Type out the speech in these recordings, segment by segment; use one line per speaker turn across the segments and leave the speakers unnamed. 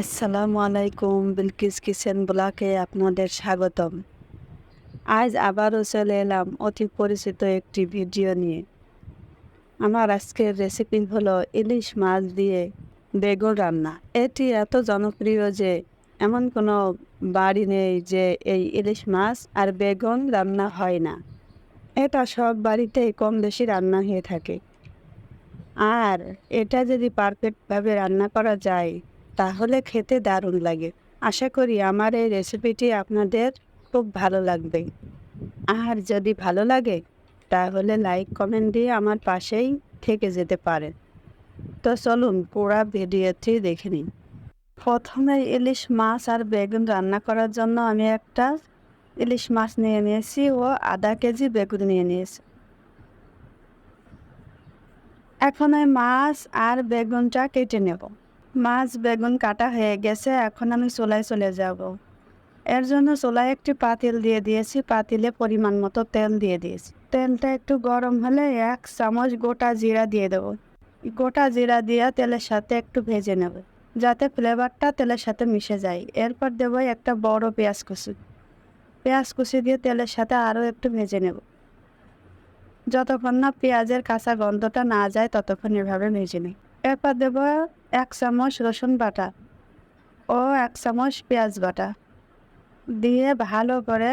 আসসালামু আলাইকুম, বিলকিস কিচেন ব্লকে আপনাদের স্বাগতম। আজ আবারও চলে এলাম অতি পরিচিত একটি ভিডিও নিয়ে। আমার আজকের রেসিপি হলো ইলিশ মাছ দিয়ে বেগুন রান্না। এটি এত জনপ্রিয় যে এমন কোনো বাড়ি নেই যে এই ইলিশ মাছ আর বেগুন রান্না হয় না। এটা সব বাড়িতেই কম বেশি রান্না হয়ে থাকে। আর এটা যদি পারফেক্টভাবে রান্না করা যায় তাহলে খেতে দারুণ লাগে। আশা করি আমার এই রেসিপিটি আপনাদের খুব ভালো লাগবে। আর যদি ভালো লাগে, তাহলে লাইক কমেন্ট দিয়ে আমার পাশেই থেকে যেতে পারেন। তো চলুন পুরা ভিডিওটি দেখে নিন প্রথমে ইলিশ মাছ আর বেগুন রান্না করার জন্য আমি একটা ইলিশ মাছ নিয়ে নিয়েছি ও আধা কেজি বেগুন নিয়ে নিয়েছি। এখন এই মাছ আর বেগুনটা কেটে নেব। মাছ বেগুন কাটা হয়ে গেছে, এখন আমি চোলায় চলে যাব। এর জন্য চুলায় একটি পাতিল দিয়ে দিয়েছি, পাতিলে পরিমাণ মতো তেল দিয়ে দিয়েছি। তেলটা একটু গরম হলে এক চামচ গোটা জিরা দিয়ে দেবো। গোটা জিরা দিয়ে তেলের সাথে একটু ভেজে নেব, যাতে ফ্লেভারটা তেলের সাথে মিশে যায়। এরপর দেবো একটা বড় পেঁয়াজ কুচি। পেঁয়াজ কুচি দিয়ে তেলের সাথে আরও একটু ভেজে নেব। যতক্ষণ না পেঁয়াজের কাঁচা গন্ধটা না যায়, ততক্ষণ এভাবে ভেজে নিই। এরপর দেব এক চামচ রসুন বাটা ও এক চামচ পেঁয়াজ বাটা। দিয়ে ভালো করে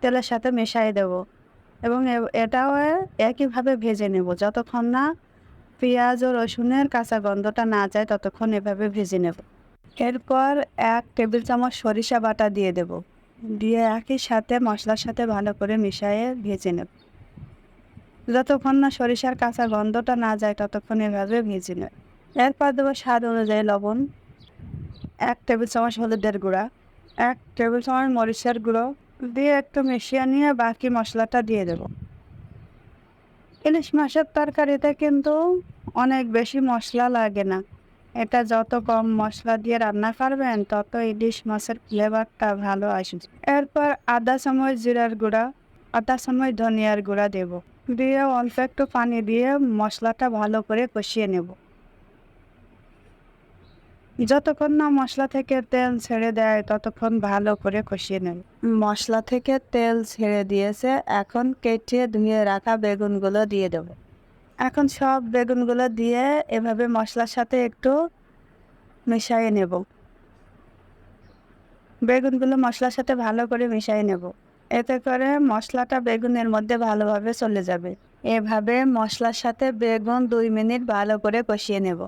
তেলের সাথে মেশাই দেব এবং এটাও একইভাবে ভেজে নেব। যতক্ষণ না পেঁয়াজ ও রসুনের কাঁচা গন্ধটা না যায়, ততক্ষণ এভাবে ভেজে নেব। এরপর এক টেবিল চামচ সরিষা বাটা দিয়ে দেব। দিয়ে একই সাথে মশলার সাথে ভালো করে মিশিয়ে ভেজে নেব। যতক্ষণ না সরিষার কাঁচা গন্ধটা না যায়, ততক্ষণ এভাবে ভেজে নেয় এরপর দেবো স্বাদ অনুযায়ী লবণ, এক টেবিল চামচ হলুদের গুঁড়া, এক টেবিল চামচ মরিচের গুঁড়ো দিয়ে একটু মিশিয়ে নিয়ে বাকি মশলাটা দিয়ে দেব। ইলিশ মাছের তরকারিতে কিন্তু অনেক বেশি মশলা লাগে না। এটা যত কম মশলা দিয়ে রান্না করবেন, তত ইলিশ মাছের ফ্লেভারটা ভালো আসবে। এরপর আদা চামচ জিরার গুঁড়া আদা চামচ ধনিয়ার গুঁড়া দেব। দিয়ে অল্প একটু পানি দিয়ে মশলাটা ভালো করে কষিয়ে নেব। যতক্ষণ না মশলা থেকে তেল ছেড়ে দেয় ততক্ষণ ভালো করে কষিয়ে নেব। মশলা থেকে তেল ছেড়ে দিয়েছে এখন কেটে ধুয়ে রাখা বেগুনগুলো দিয়ে দেব। এখন সব বেগুনগুলো দিয়ে এভাবে মশলার সাথে একটু মিশিয়ে নেব। বেগুনগুলো মশলার সাথে ভালো করে মিশিয়ে নেব। এতে করে মশলাটা বেগুনের মধ্যে ভালোভাবে চলে যাবে। এভাবে মশলার সাথে বেগুন দুই মিনিট ভালো করে কষিয়ে নেব।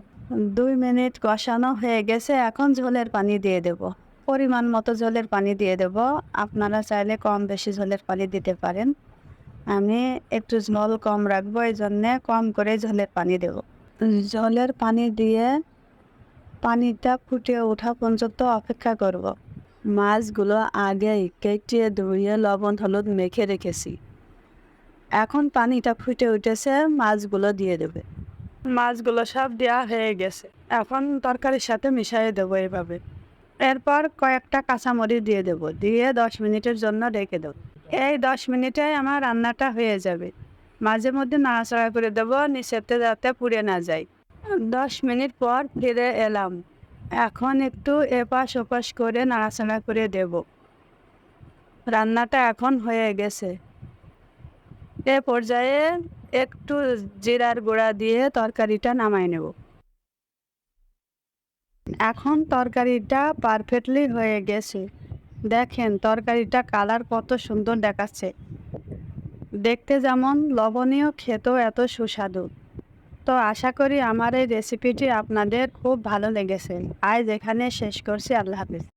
দুই মিনিট কষানো হয়ে গেছে, এখন ঝোলের পানি দিয়ে দেব। পরিমাণ মতো ঝোলের পানি দিয়ে দেব। আপনারা চাইলে কম বেশি ঝোলের পানি দিতে পারেন। আমি একটু ঝোল কম রাখব এই জন্যে কম করে ঝোলের পানি দেব। ঝোলের পানি দিয়ে পানিটা ফুটে ওঠা পর্যন্ত অপেক্ষা করব। মাছগুলো আগেই কেটে ধুয়ে লবণ, হলুদ মেখে রেখেছি। এখন পানিটা ফুটে উঠেছে, মাছগুলো দিয়ে দেবে। মাছগুলো সব দেওয়া হয়ে গেছে। এখন তরকারির সাথে মিশিয়ে দেবো এভাবে। এরপর কয়েকটা কাঁচামরিচ দিয়ে দেব। দিয়ে দশ মিনিটের জন্য রেখে দেবো। এই দশ মিনিটে আমার রান্নাটা হয়ে যাবে। মাঝে মধ্যে নাড়াচাড়া করে দেবো, নিচেতে যাতে পুড়ে না যায়। দশ মিনিট পর ফিরে এলাম। এখন একটু এপাশ ওপাশ করে নাড়াচাড়া করে দেব। রান্নাটা এখন হয়ে গেছে। এ পর্যায়ে একটু জিরার গুঁড়া দিয়ে তরকারিটা নামাই নেব। এখন তরকারিটা পারফেক্টলি হয়ে গেছে। দেখেন তরকারিটা কালার কত সুন্দর দেখাচ্ছে। দেখতে যেমন লবণীয়, খেতেও এত সুস্বাদু। তো আশা করি আমার এই রেসিপিটি আপনাদের খুব ভালো লেগেছে। আজ এখানে শেষ করছি। আল্লাহ হাফিজ।